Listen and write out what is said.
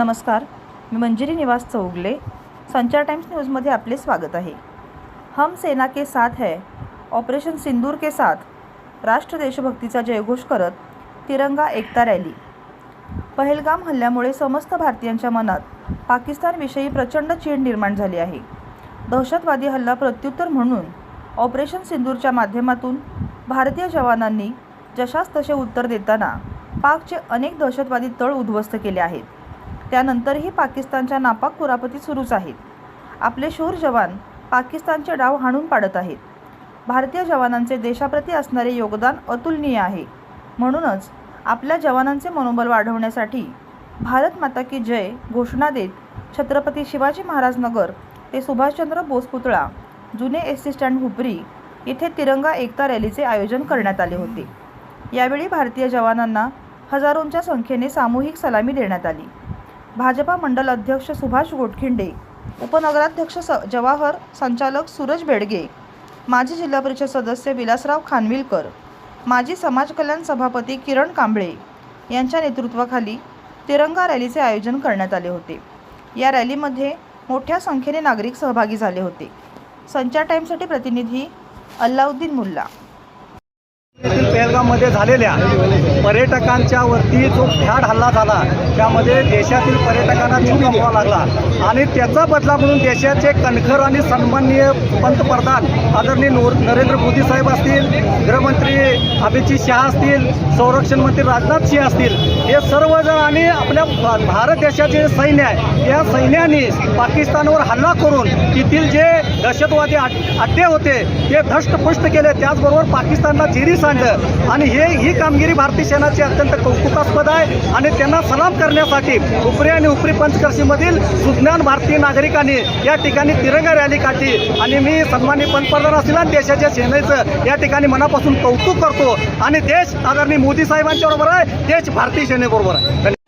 नमस्कार. मी मंजिरी निवास चौगले. संचार टाइम्स न्यूज़मध्ये आपले स्वागत आहे. हम सेना के साथ है. ऑपरेशन सिंदूर के साथ. राष्ट्र देशभक्तीचा जयघोष करत तिरंगा एकता रॅली. पहलगाम हल्ल्यामुळे समस्त भारतीयांच्या मनात पाकिस्तानविषयी प्रचंड चीड निर्माण झाली आहे. दहशतवादी हल्ला प्रत्युत्तर म्हणून ऑपरेशन सिंदूरच्या माध्यमातून भारतीय जवानांनी जशास तसे उत्तर देताना पाकचे अनेक दहशतवादी तळ उद्ध्वस्त केले आहेत. त्यानंतरही पाकिस्तानच्या नापाक कुरापती सुरूच आहेत. आपले शूर जवान पाकिस्तानचे डाव हाणून पाडत आहेत. भारतीय जवानांचे देशाप्रती असणारे योगदान अतुलनीय आहे. म्हणूनच आपल्या जवानांचे मनोबल वाढवण्यासाठी भारत माता की जय घोषणा देत छत्रपती शिवाजी महाराज नगर ते सुभाषचंद्र बोस पुतळा जुने एस टी स्टँड हुपरी येथे तिरंगा एकता रॅलीचे आयोजन करण्यात आले होते. यावेळी भारतीय जवानांना हजारोंच्या संख्येने सामूहिक सलामी देण्यात आली. भाजपा मंडल अध्यक्ष सुभाष गोटखिंडे उपनगराध्यक्ष स जवाहर संचालक सूरज बेडगे माजी जिल्हा परिषद सदस्य विलासराव खानविलकर माजी समाज कल्याण सभापती किरण कांबळे यांच्या नेतृत्वाखाली तिरंगा रॅलीचे आयोजन करण्यात आले होते. या रॅलीमध्ये मोठ्या संख्येने नागरिक सहभागी झाले होते. संचार टाईमसाठी प्रतिनिधी अल्लाउद्दीन मुल्ला. पहलगाममध्ये झालेल्या पर्यटकांच्या वरती जो भ्याड हल्ला झाला त्यामध्ये देशातील पर्यटकांना जीव गमवावा लागला. आणि त्याचा बदला म्हणून देशाचे कणखर आणि सन्माननीय पंतप्रधान आदरणीय नोर नरेंद्र मोदी साहेब असतील गृहमंत्री अमित शहा असतील संरक्षण मंत्री राजनाथ सिंह असतील हे सर्वजण आणि आपल्या भारत देशाचे सैन्य आहे या सैन्याने पाकिस्तानवर हल्ला करून तेथील जे दहशतवादी अड्डे होते ते धष्टपुष्ट केले. त्याचबरोबर पाकिस्तानला जिरी मांडलं आणि हे ही कामगिरी भारतीय सेनाची अत्यंत कौतुकास्पद आहे. आणि त्यांना सलाम करण्यासाठी उपरी आणि उपरी पंचकर्शीमधील सुज्ञान भारतीय नागरिकांनी या ठिकाणी तिरंगा रॅली काढली. आणि मी सन्मानी पंतप्रधान असतील आणि देशाच्या सेनेचं या ठिकाणी मनापासून कौतुक करतो. आणि देश आदरणीय मोदी साहेबांच्या बरोबर आहे. देश भारतीय सेनेबरोबर आहे.